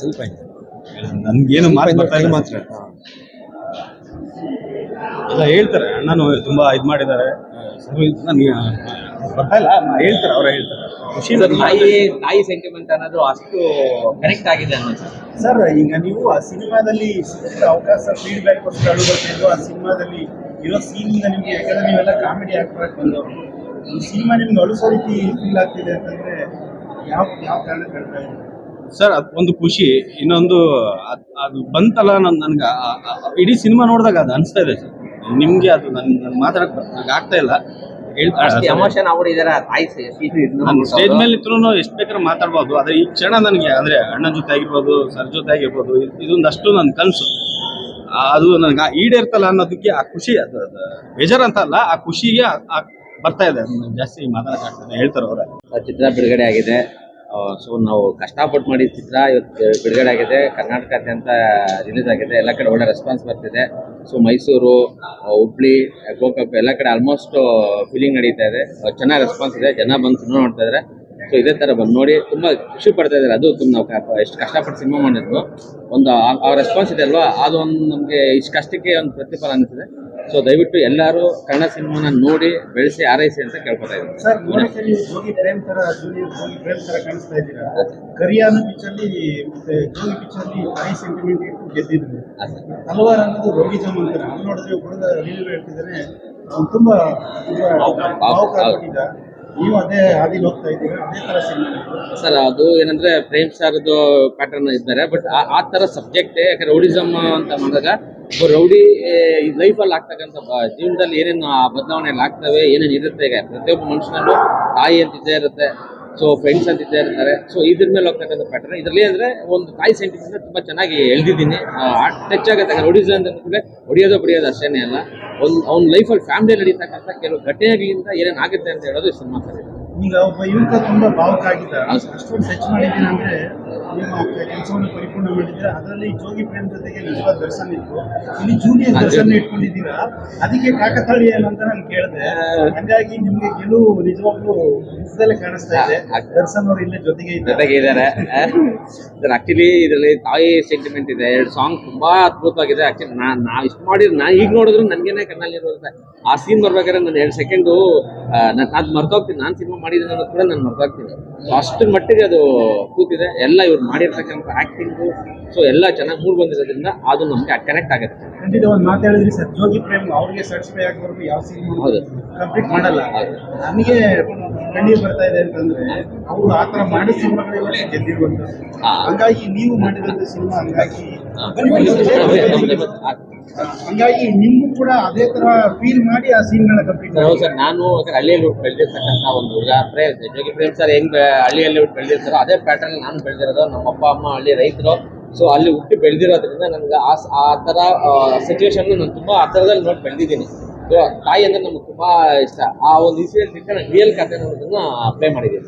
ಸ್ವಲ್ಪ ಇದೆ ನನ್ಗೇನು ಮಾರ್ಕ್ ಬರ್ತಾ ಇಲ್ಲ. ಮಾತ್ರ. ಅಲ್ಲ ಎಲ್ಲ ಹೇಳ್ತಾರೆ. ಅಣ್ಣನು ತುಂಬಾ ಇದ್ ಮಾಡಿದ್ದಾರೆ. ನನಗೆ ಬರ್ತಾ ಇಲ್ಲ. ಹೇಳ್ತಾರೆ ಅವ್ರ ಹೇಳ್ತಾರೆ. ಖುಷಿ ಸರ್, ತಾಯಿ ತಾಯಿ ಸೆಂಟಿಮೆಂಟ್ ಅನ್ನೋದು ಅಷ್ಟು ಕನೆಕ್ಟ್ ಆಗಿದೆ ಅನ್ನೋದು. ಸರ್ ಈಗ ನೀವು ಆ ಸಿನಿಮಾದಲ್ಲಿ ಅವಕಾಶ ಫೀಡ್ಬ್ಯಾಕ್ ಕೊಟ್ಟು ಆ ಸಿನಿಮಾದಲ್ಲಿ ಇರೋ ಸೀನಿಂದ ನಿಮ್ಗೆ ಯಾಕಂದ್ರೆ ನೀವೆಲ್ಲ ಕಾಮಿಡಿ ಆಕ್ಟರ್ ಬಂದವರು. ಈ ಸಿನಿಮಾ ನಿಮ್ಗೆ ಅಳಿಸೋ ರೀತಿ ಫೀಲ್ ಆಗ್ತಿದೆ ಅಂತಂದ್ರೆ ಯಾವ ಯಾವ ಕಾರಣ ಹೇಳ್ತಾ ಇದ್ದೀರಿ? ಸರ್ ಅದು ಒಂದು ಖುಷಿ. ಇನ್ನೊಂದು ಅದ್- ಅದು ಬಂತಲ್ಲ ನನ್ ನನ್ಗೆ. ಇಡೀ ಸಿನಿಮಾ ನೋಡಿದಾಗ ಅದು ಅನಿಸ್ತಾ ಇದೆ ಸರ್. ನಿಮ್ಗೆ ಅದು ನನ್ ನನ್ ಮಾತಾಡಕ್ ನಂಗೆ ಆಗ್ತಾ ಇಲ್ಲ. ಅಷ್ಟು ಎಮೋಷನ್ ನಾನು ಸ್ಟೇಜ್ ಮೇಲೆ ಇದ್ರು ಎಷ್ಟು ಬೇಕಾದ್ರೂ ಮಾತಾಡ್ಬೋದು. ಆದ್ರೆ ಈ ಕ್ಷಣ ನನಗೆ ಅಂದ್ರೆ ಅಣ್ಣನ ಜೊತೆ ಆಗಿರ್ಬೋದು ಸರ್ ಜೊತೆ ಆಗಿರ್ಬೋದು ಇದ್- ಇದೊಂದಷ್ಟು ನನ್ನ ಕನಸು. ಅದು ನನಗೆ ಈಡೇರ್ತಲ್ಲ ಅನ್ನೋದಕ್ಕೆ ಆ ಖುಷಿ ಅದು ಅದು ಬೇಜಾರ್ ಅಂತ ಅಲ್ಲ ಆ ಖುಷಿಗೆ ಆ- ಆ ಬರ್ತಾ ಇದೆ. ಜಾಸ್ತಿ ಮಾತಾಡಕ್ಕಾಗ್ತದೆ ಹೇಳ್ತಾರೆ ಅವ್ರ. ಚಿತ್ರ ಬಿಡುಗಡೆ ಆಗಿದೆ. ಸೊ ನಾವು ಕಷ್ಟಪಟ್ಟು ಮಾಡಿದ ಚಿತ್ರ ಇವತ್ತು ಬಿಡುಗಡೆ ಆಗಿದೆ. ಕರ್ನಾಟಕದಾದ್ಯಂತ ರಿಲೀಸ್ ಆಗಿದೆ. ಎಲ್ಲ ಕಡೆ ಒಳ್ಳೆ ರೆಸ್ಪಾನ್ಸ್ ಬರ್ತಿದೆ. ಸೊ ಮೈಸೂರು ಹುಬ್ಳಿ ಗೋಕಾಕ್ ಎಲ್ಲ ಕಡೆ ಆಲ್ಮೋಸ್ಟ್ ಫೀಲಿಂಗ್ ನಡೀತಾ ಇದೆ. ಚೆನ್ನಾಗಿ ರೆಸ್ಪಾನ್ಸ್ ಇದೆ. ಜನ ಬಂದು ಸಿನಿಮಾ ನೋಡ್ತಾ ಇದ್ದಾರೆ ಸೊ ಇದೇ ಥರ ಬಂದು ನೋಡಿ ತುಂಬ ಖುಷಿ ಪಡ್ತಾ ಇದ್ದಾರೆ ಅದು ತುಂಬ ನಾವು ಎಷ್ಟು ಕಷ್ಟಪಟ್ಟು ಸಿನಿಮಾ ಮಾಡಿದ್ವು ಒಂದು ಆ- ರೆಸ್ಪಾನ್ಸ್ ಇದೆ ಅಲ್ವಾ? ಅದೊಂದು ನಮಗೆ ಇಷ್ಟು ಕಷ್ಟಕ್ಕೆ ಒಂದು ಪ್ರತಿಫಲ ಅನಿಸಿದೆ ಸೊ ದಯವಿಟ್ಟು ಎಲ್ಲರೂ ಕನ್ನಡ ಸಿನಿಮಾನ ನೋಡಿ ಬೆಳೆಸಿ ಆರೈಸಿ ಅಂತ ಕೇಳ್ಕೊತಾ ಇದ್ದೀನಿ. ಸರ್ ಪ್ರೇಮ್ ತರ ಜೂನಿಯರ್ ಜೋಗಿ ಪ್ರೇಮ್ ತರ ಕಾಣಿಸ್ತಾ ಇದ್ದೀರಾ? ಮತ್ತೆ ಜೋಗಿ ಪಿಕ್ಚರ್ಲಿ ತಾಯಿ ಸೆಂಟಿಮೆಂಟ್ ಇಟ್ಟು ಗೆದ್ದಿದ್ರು. ಹಲವಾರು ಅನ್ನೋದು ರೋಗಿಜಮ್ ಅಂತಾರೆ. ಅಲ್ಲಿ ನೋಡಿದ್ರೆ ಹುಡುಗ ರಿವ್ಯೂ ಹೇಳ್ತಿದ್ದಾನೆ ಅವ್ನು ತುಂಬಾ ಭಾವುಕ ನೀವು ಅದೇ ಹಾದಿಗೆ ಹೋಗ್ತಾ ಇದ್ದೀರಾ? ಅದೇ ತರ ಸಿನಿಮಾ ಸರ್ ಅದು ಏನಂದ್ರೆ ಪ್ರೇಮ್ ಸರ್ದು ಪ್ಯಾಟರ್ನ್ ಇದ್ದಾರೆ ಬಟ್ ಆ ತರ ಸಬ್ಜೆಕ್ಟ್ ಯಾಕಂದ್ರೆ ರೌಡಿಸಮ್ ಅಂತ ಮಾಡಿದಾಗ ಒಬ್ಬ ರೌಡಿ ಲೈಫಲ್ಲಿ ಆಗ್ತಕ್ಕಂಥ ಜೀವನದಲ್ಲಿ ಏನೇನು ಆ ಬದಲಾವಣೆಗಳು ಆಗ್ತವೆ, ಏನೇನು ಇರುತ್ತೆ, ಈಗ ಪ್ರತಿಯೊಬ್ಬ ಮನುಷ್ಯನಲ್ಲೂ ತಾಯಿ ಅಂತ ಇದ್ದೇ ಇರುತ್ತೆ ಸೊ ಫ್ರೆಂಡ್ಸ್ ಅಂತ ಇದ್ದೇ ಇರ್ತಾರೆ ಸೊ ಇದ್ರ ಮೇಲೆ ಹೋಗ್ತಕ್ಕಂಥ ಪ್ಯಾಟರ್ನ್ ಇದರಲ್ಲಿ ಅಂದ್ರೆ ಒಂದು ತಾಯಿ ಸೆಂಟಿಮೆಂಟ್ ತುಂಬಾ ಚೆನ್ನಾಗಿ ಎಳ್ದಿದ್ದೀನಿ ಟಚ್ ಆಗುತ್ತೆ ರೌಡಿಸಮ್ ಅಂತ ಕೂಡ ಹೊಡಿಯೋದು ಬಡಿಯೋದು ಅಷ್ಟೇನೆ ಅಲ್ಲ. ಒಂದು, ಅವ್ನ ಲೈಫಲ್ಲಿ ಫ್ಯಾಮಿಲಿ ನಡೀತಕ್ಕಂಥ ಕೆಲವು ಘಟನೆಗಳಿಂದ ಏನೇನು ಆಗುತ್ತೆ ಅಂತ ಹೇಳೋದು ಈ ಸಿನಿಮಾ. ಈಗ ಒಬ್ಬ ಯುವಕ ತುಂಬಾ ಭಾವುಕ ಆಗಿದ್ದ. ಹೌದು. ಸರ್. ಅಷ್ಟೊಂದು ಟಚ್ ಮಾಡಿದ್ದೀನಿ ಅಂದ್ರೆ ನಿಮ್ಮ ಕೆಲಸವನ್ನು ಪರಿಪೂರ್ಣ ಮಾಡಿದ್ರೆ ಅದರಲ್ಲಿ ಜೋಗಿ ಪ್ರೇಮ್ ಜೊತೆಗೆ ನಿಜವಾದ ದರ್ಶನ ಇತ್ತು. ಇಲ್ಲಿ ಜೂನಿಯರ್. ದರ್ಶನ ಇಟ್ಕೊಂಡಿದ್ದೀರಾ? ಅದಕ್ಕೆ ಕಾಕತಾಳಿ ಏನಂತ ನಾನು ಕೇಳಿದೆ. ಹಂಗಾಗಿ ನಿಮ್ಗೆ ಗೆಲುವು ನಿಜವಾಗ್ಲೂ ಮುಖದಲ್ಲೇ ಕಾಣಿಸ್ತಾ ಇದೆ. ದರ್ಶನ್ ಅವರು ಇಲ್ಲೇ ಜೊತೆಗೆ ಇದ್ದಾರೆ. ಜೊತೆಗೆ ಇದ್ದಾರೆ. ಸರ್ ಆಕ್ಚುಲಿ ಇದರಲ್ಲಿ ತಾಯಿ ಸೆಂಟಿಮೆಂಟ್ ಇದೆ. ಎರಡು ಸಾಂಗ್ ತುಂಬಾ ಅದ್ಭುತವಾಗಿದೆ. ಆಕ್ಚುಲಿ ನಾ ನಾವು ಇಷ್ಟು ಮಾಡಿದ್ರು ನಾ ಈಗ ನೋಡಿದ್ರು ನನಗೇನೆ ಕಣ್ಣಲ್ಲಿ ಇರುತ್ತೆ ಆ ಸೀನ್ ಬರ್ಬೇಕಾದ್ರೆ ನಾನು ಎರಡು ಸೆಕೆಂಡು ನಾನು ಅದು ಮರ್ತೋಗ್ತೀನಿ. ನಾನು ಸಿನಿಮಾ ಮಾಡಿದ್ದೀನಿ ಅನ್ನೋದು ಕೂಡ ನಾನು ಮರ್ತಾಗ್ತಿದೆ ಸೊ ಅಷ್ಟರ ಮಟ್ಟಿಗೆ ಅದು ಕೂತಿದೆ. ಎಲ್ಲ ಇವ್ರು ಮಾಡಿರ್ತಕ್ಕಂಥ ಆಕ್ಟಿಂಗು ಸೊ ಎಲ್ಲ ಚೆನ್ನಾಗಿ ಮೂಡ್ ಬಂದಿರೋದ್ರಿಂದ ಅದು ನಮಗೆ ಕನೆಕ್ಟ್ ಆಗುತ್ತೆ. ಖಂಡಿತ ಒಂದು ಮಾತಾಡಿದ್ರಿ ಸರ್ ಜೋಗಿ ಪ್ರೇಮ್ ಅವ್ರಿಗೆ ಸ್ಯಾಟಿಸ್ಫೈ ಆಗೋವರೆಗೂ ಯಾವ ಸಿನಿಮಾ ಹೌದು. ಕಂಪ್ಲೀಟ್ ಮಾಡಲ್ಲ. ನಮಗೆ ಕಣ್ಣೀರು ಬರ್ತಾ ಇದೆ ಅಂತಂದ್ರೆ ಅವರು ಆ ಥರ ಮಾಡಿದ ಗೆದ್ದಿರುವಂಥದ್ದು ಹಾ. ಹಂಗಾಗಿ ನೀವು ಮಾಡಿದಂಥ ಸಿನಿಮಾ ಹಂಗಾಗಿ. ಹಂಗಾಗಿ ನಿಮ್ಗೂ ಕೂಡ ಅದೇ ತರ ಫೀಲ್ ಮಾಡಿ ಆ ಸೀನ್ಗಳನ್ನ ಕಂಪ್ಲೀಟ್ ಹೌದು ಸರ್, ನಾನು ಸರ್ ಹಳ್ಳಿಯಲ್ಲಿ ಹುಟ್ಟು ಬೆಳೆದಿರ್ತಕ್ಕಂಥ ಒಂದು ಪ್ರೇಮ್ ಜೋಗಿ ಪ್ರೇಮ್ ಸರ್ ಹೆಂಗ್ ಹಳ್ಳಿಯಲ್ಲಿ ಹುಟ್ಟು ಬೆಳೆದಿರ್ತಾರೋ ಅದೇ ಪ್ಯಾಟರ್ನ್ ನಾನು ಬೆಳೆದಿರೋದು. ನಮ್ಮ ಅಪ್ಪ, ಅಮ್ಮ ಹಳ್ಳಿ ರೈತರು. ಸೊ ಅಲ್ಲಿ ಹುಟ್ಟಿ ಬೆಳೆದಿರೋದ್ರಿಂದ ನನಗೆ ಆ ಆ ಥರ ಸಿಚುವೇಶನ್ ನಾನು ತುಂಬಾ ಆ ತರದಲ್ಲಿ ನೋಡಿ ಬೆಳೆದಿದ್ದೀನಿ. ತಾಯಿ ಅಂದ್ರೆ ನಮ್ಗೆ ತುಂಬಾ ಇಷ್ಟ. ಆ ಒಂದು ಇನ್ಸಿಡೆಂಟ್ ರಿಯಲ್ ಕಥೆ ಅನ್ನೋದನ್ನ ಪ್ಲೇ ಮಾಡಿದ್ದೀನಿ